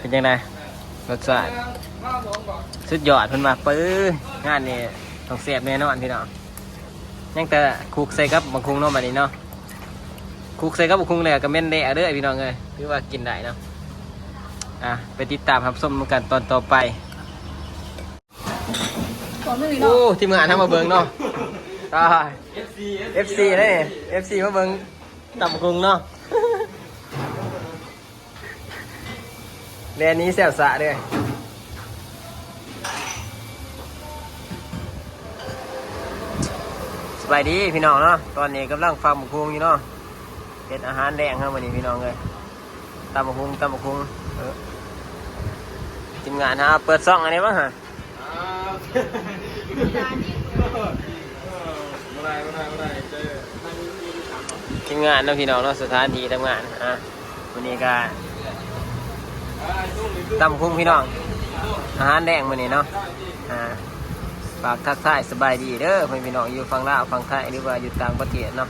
เป็นยังไงรสชาติสุดยอดเพิ่นมาปื้องานนี่ต้องเสียบแน่นอนพี่น้องยังแต่คุกใส่กับบางคุงเนาะบัดนี้เนาะคุกใส่กับบางคุงเลยก็เม่นเละเด้อพี่น้องเอ้ยคือว่ากินได้เนาะอะไปติดตามรับชมกันตอนต่อไปก่อนไม่มีโอ้เนาะทีมงานทำมาเบิ่งเนาะตาย FC FC นี่ FC มาเบิ่งตับกรุงเนาะ เรียนนี้แซวสะเลยสบายดีพี่น้องเนาะ ตอนนี้กำลังฟังบุคุงอยู่เนาะเป็นอาหารแดงครับวันนี้พี่น้องเลยตำบุคุงตำบุคุงเออทีมงานฮะเปิดซ่องอันนี้บ้างฮะไม่ได้ไม่ได้ไม่ได้เจอทีมงานเนาะพี่น้องเนาะสถานที่ทำงานอะวันนี้ก็ ตำคุ้งพี่น้อง อาหารแดงวันนี้เนาะ อ่าฝากทักทายสบายดีเด้อเพื่อนพี่น้องอยู่ฝั่งลาวฝั่งไทยหรือว่าอยู่ต่างประเทศเนาะ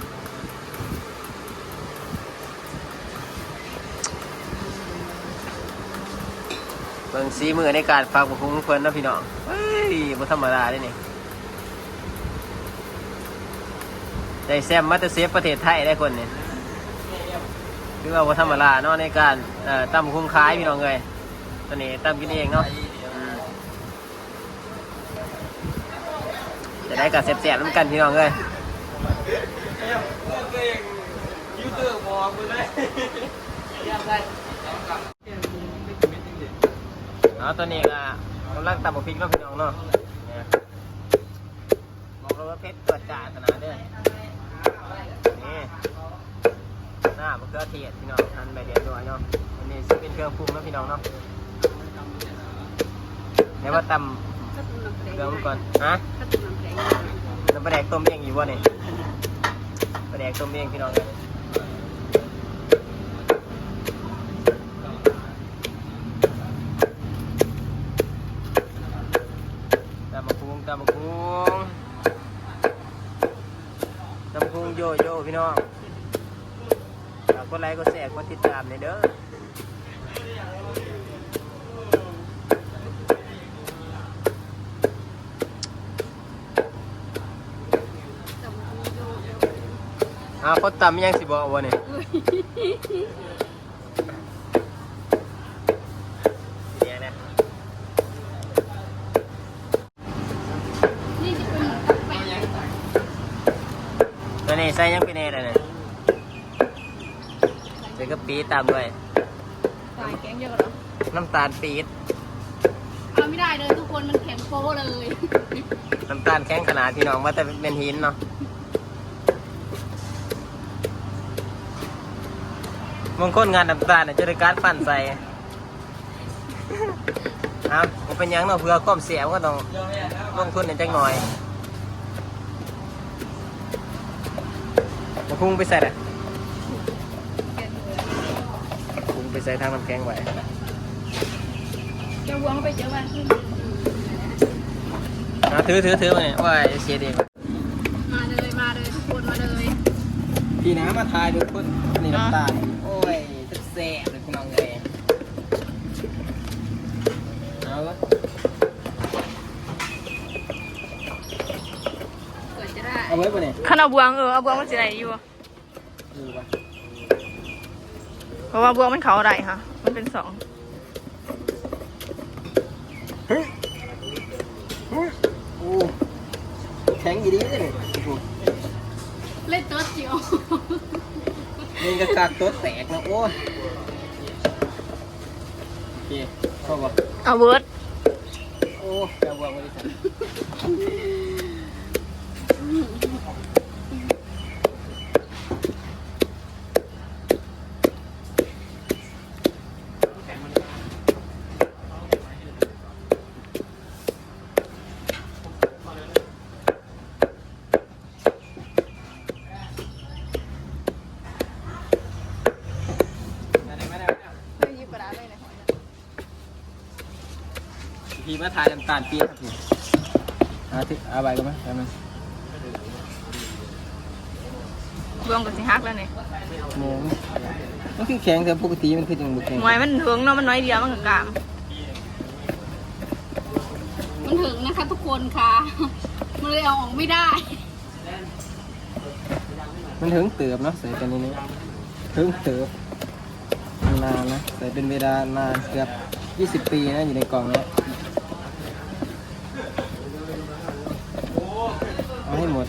เบิ่งสีมือในการฝากบุคุ้งเพิ่นนะพี่น้องเฮ้ยบ่ธรรมดาเด้นี่ได้แซมมาแตเซฟประเทศไทยได้คนนี่คือว่าบ่ธรรมดาเนาะในการเอ่อตำคุ้งขายพี่น้องเลย ตอนนี้ตำกินเองเนาะจะได้กับแสบๆน้ำกันพี่น้องเลยยูเตอร์มองไปเลยเอาตัวนี้ก็กำลังตำบะพริกเนาะพี่น้องเนาะเนี่ยบอกเลยว่าเพชรเกิดจากขนาดเด้อนี่หน้ามะเขือเทศพี่น้องทันใบเดียวด้วยเนาะอันนี้ซึ่งเป็นเครื่องปรุงนะพี่น้องเนาะ ดี๋ยวว่าตำถ้าตุ้มน้ำแข็งเครื่องก่อนฮะน้ำแล้วปลาแดกต้มเองอยู่วะเนี่ยปลาแดกต้มเองพี่น้องเลยตามมาคุงตามมาคุงตามมาคุงโยโย่พี่น้องกดไลค์กดแชร์กดติดตามในอยเด้อ อ่าคนตำยังสิบอกวะนี่เดี๋ยวนะนี่จะเป็นกับแปะตัวนี้ใส่ยังเป็นเอเลยเนี่ยเดี๋ยวก็ปี๊ดตามด้วยสายแกงเยอะเหรอน้ำตาลปี๊ดเอาไม่ได้เลยทุกคนมันแข็งโป๊เลย น้ำตาลแข็งขนาดพี่น้องว่าแต่เป็นหินเนาะ มงคลงานน้ำตาลน่ะจะได้การปั่นใส่ครับผมเป็นหยังเนาะเพื่อความเสียก็ต้องลงทุนในจักหน่อยมาพุ่งไปใส่เลยแกงเหลือพุ่งไปใส่ทางน้ำแข็งไว้ จะวางไปเจอวันขึ้นเอาถือถือถือมาเนี่ยว่าเสียดีมาเลย มาเลยทุกคนมาเลย พี่น้ำมาทายดูคนนี่น้ำตาลโอ้ยจะ แซ่บเลยพี่น้องเลยเอาวะเกิดจะได้เอาไว้ปะเนี่ยขันเอาบวงเออเอาบวงมันสิไหนอยู่อะดูปะเพราะว่าบวงมันเขาอะไรค่ะ มันเป็นสองเฮ้ยเฮ้ยโอ้แข็งอีดีเลยเนี่ยโอ้เล่นตัวจิ๋ว นี่กระกากตัวแตกนะโอ้ยโอเคเข้าปะเอาเวิร์ดโอ้ยจะวางไว้ดิฉันมาได้มาได้มาได้ ไม่ยิบกระดาษเลยนะ พี่ มาทายน้ำตาลปี๊ดครับพี่เอาที่เอาใบกันไหมเอาไหมบวงกับสิฮักแล้วนี่หมูมันคือแข็งแต่ปกติมันคือจังบุแข็งหมวยมันถึงเนาะมันน้อยเดียวมันก็กลางมันถึงนะคะทุกคนค่ะ มันเลยเอาออกไม่ได้ มันถึงเติบเนาะใส่กันนี้นี่ถึงเติบนานนะใส่เป็นเวลานานเกือบ 20 ปีนะอยู่ในกล่องเนี้ยเอา ให้หมด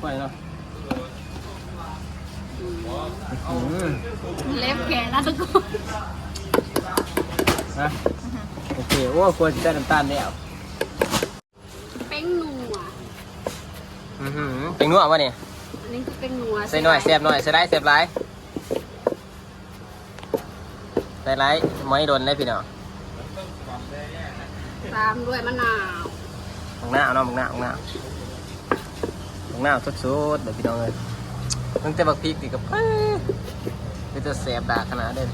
ไปเนาะอืมเล็บแขนนะทุกคนนะโอเค โอ้ควรจะได้น้ำตาลแล้วเป้งนัวอือหือเป็นนัวป่ะเนี่ยอันนี้คือเป้งนัวใส่หน่อยเสียบหน่อยใส่ได้เสียบไร ใส่ไรไม่โดนได้พี่น้องตามด้วยมะนาวบังหน้าเอาเนาะบังหน้าบังหน้าบังหน้าสดๆเดี๋ยวพี่น้องเลยตั้งแต่บักพริกติกับเอ้ยมันจะแสบดากขนาดเด่น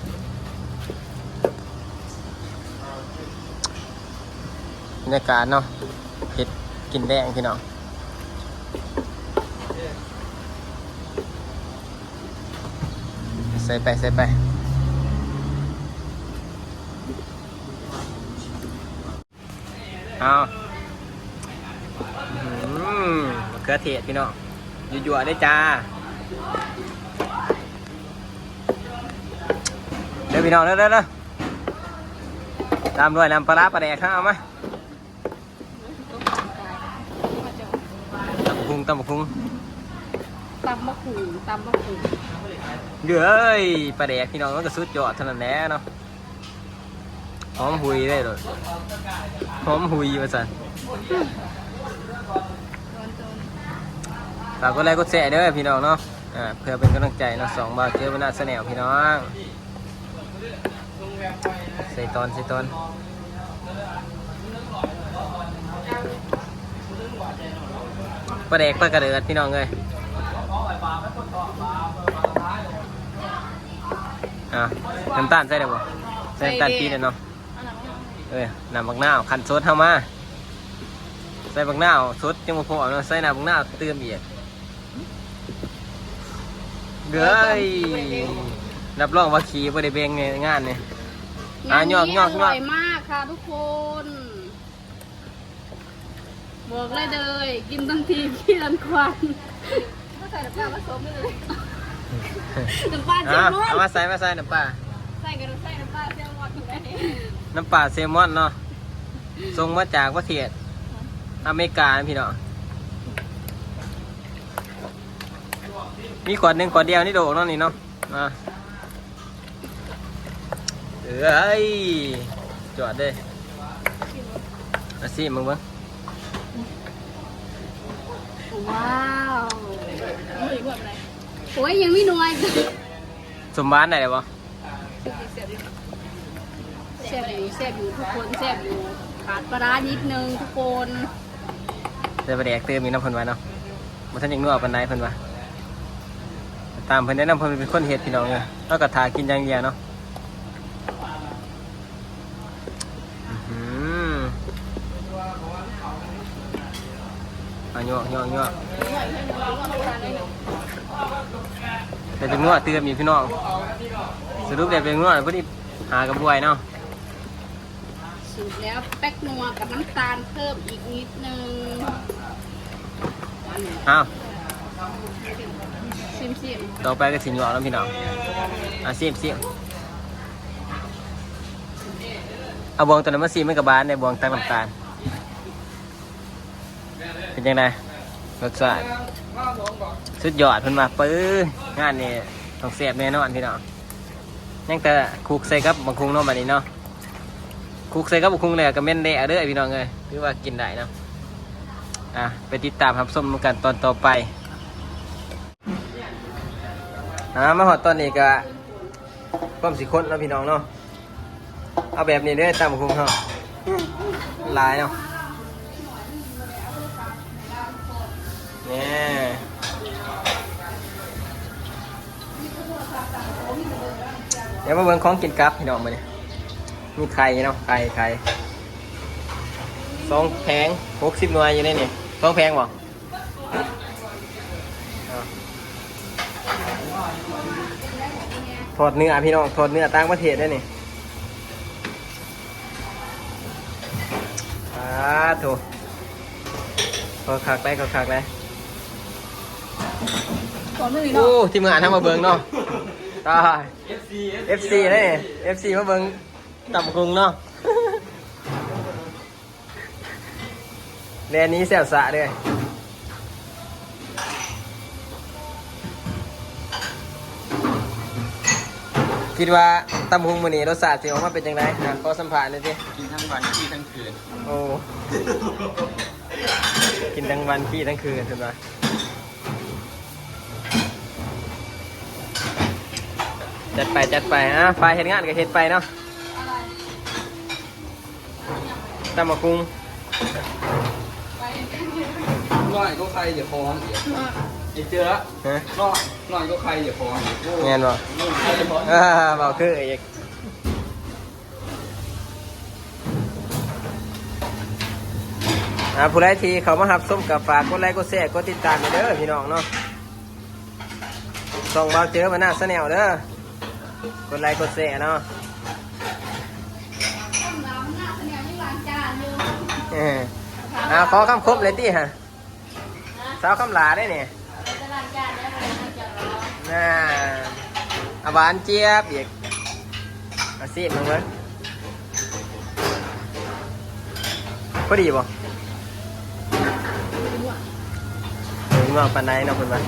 บรรยากาศเนาะเผ็ดกินแดงพี่น้องใส่ไปใส่ไป เอาอืมมะเขือเทศพี่น้องยั่วๆได้จ้าเดี๋ยวพี่น้องเด้อเด้อเด้อตามด้วยน้ำปลาร้าปลาแดกข้าวมาตำบักคุงตำบักคุงตำมะขุ่นตำมะขุ่นเดือเอ้ยปลาแดกพี่น้องมันก็สุดยอดเท่านั้นแหละเนาะ หอมหุยได้เลยหอมหุยมาสั่นฝากกดไลค์กดแชร์เด้อพี่น้องเนาะอ่าเพื่อเป็นกำลังใจเนาะสองบาทเจอวันหน้าแนลพี่น้องใส่ตอนใส่ตอนปลาแดกปลากระเดือดพี่น้องเลยอะน้ำตาลใส่ได้บ่ใส่น้ำตาลปี๊บเนาะ เอ้ยน้ำบักนาวขันสดเข้ามา ใส่บักนาวสดจังบ่พอเนาะใส่น้ำบักนาวเติมอีกเด้ยรับรองว่าขี่บ่ได้เบ่งในงานนี่อะงานยอกนี้ยอกอยร่ออกยมากค่ะทุกคนบอกเลยเลยกินทันทีพี่รันควันก็ใส่น้ำปลาผสมได้เลยน้ำปลาเจอะมอนเอามาใส่มาใส่น้ำปลา ใส่กันใส่ น้ำปลาเซลมอนเนาะส่งมาจากประเทศอเมริกาพี่น้องมีขวดหนึ่งขวดเดียวนี่โดกเนาะนี่เนาะมาเอ้ยจอดเลยมาสิมึงเบ้งว้าวโอ้ยยังไม่นวยสมบ้านไหนเลยวะ แซ่บอยู่แซ่บอยู่ทุกคนแซ่บอยู่ขาดปลาร้านิดนึงทุกคนเดี๋ยวไปแดกเติมมีน้ำเพิ่นไว้เนาะมาท่านยังนัวปันไดเพิ่นว่าตามเพิ่นแนะนำเพิ่นเป็นคนเฮ็ดพี่น้องเลยแล้วก็ทากินอย่างเดียวเนาะอื้อหืออะยั่วยั่วยั่วแต่เป็นนัวเติมอีกพี่น้องสรุปเดี๋ยวเป็นนัวเพิ่นอีหากับบวยเนาะ สูตรแล้วแป๊กนัวกับน้ำตาลเพิ่มอีกนิดนึงอ้าวชิมชิมต่อไปก็สิยั่วแล้วพี่น้องอะซิมซิมเอาบวงตัวนั้นมาซิมมันกับบานในบวงตั้งน้ำตาล เป็นยังไงรสชาติสุดยอดเพิ่นมาปื้องานนี่ต้องเสียบแน่นอนพี่น้องยังแต่คุกใส่กับบางคุงเนาะบัดนี้เนาะ คุกใส่กับบางคุงเลยก็เม่นเละเด้อพี่น้องเอ้ยคือว่ากินได้เนาะอะไปติดตามครับชมกันตอนต่อไปอ่ามาหอดตอนนี้ก็ความสิคนเนาะพี่น้องเนาะเอาแบบนี้เด้อตามบางคุงเนาะหลายเนาะเนี่ยเดี๋ยวมาเบิ่งของกินกับพี่น้องมาเนี่ย มีไข่เนาะ ไข่ไข่สองแพงหกสิบหน่วยอยู่ในนี่สองแพงบ่เอาทอดเนื้อพี่น้องทอดเนื้อต่างประเทศได้นี่อ่าถูกก็คักได้ก็คักได้ขอมือโอ้เนาะทีมงานทำมาเบิ่งเนาะตาย FC FC เลย FC มาเบิ่ง ตับกรุงเนาะแนวนี้แซวสะเลยคิดว่าตำหุงมื้อนี้รสชาติสิออกมาเป็นจังไดนะขอสัมภาษณ์หน่อยสิกินทั้งวันกินทั้งคืน โอ้ กินทั้งวันขี้ทั้งคืนใช่ไหมจัดไปจัดไปอะไฟเห็นงานก็เห็นไปเนาะ ตำมะกรุงน้อยก็ใครอย่าฟ้องอีกไอ้เจ้าฮะน้อยน้อยก็ใครอย่าฟ้องอีกโอ้แงนบ่ใครอย่าฟ้องอ่าเบาคืออีกอ่าผู้ใดที่เขามาหับส้มกับฝากกดไลค์กดแชร์กดติดตามไปเด้อพี่น้องเนาะส่องเบาเจอมาหน้าสแนลเด้อกดไลค์กดแชร์เนาะ ต้มน้ำหน้าเสนียวไม่ล้างจานอยู่ เอออ่าขอคำครบเลยที่ฮะสาวคำหลาได้เนี่ยน่าอาบานเจี๊ยบอีกมาสิมึงเว้ยพอดีบ่ถึงว่าปันไดเนาะคุณบ้าน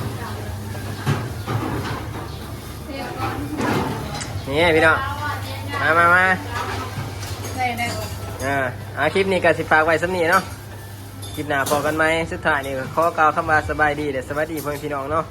เสียก่อนนี่พี่น้องมามามาได้ได้ อ่าอาคลิปนี้ก็สิฝากไว้สำนีเนาะคลิปหน้าพอกันไหมสุดท้ายนี่ขอกล่าวคำว่าสบายดีเดี๋ยวสวัสดีพ่อแม่พี่น้องเนาะ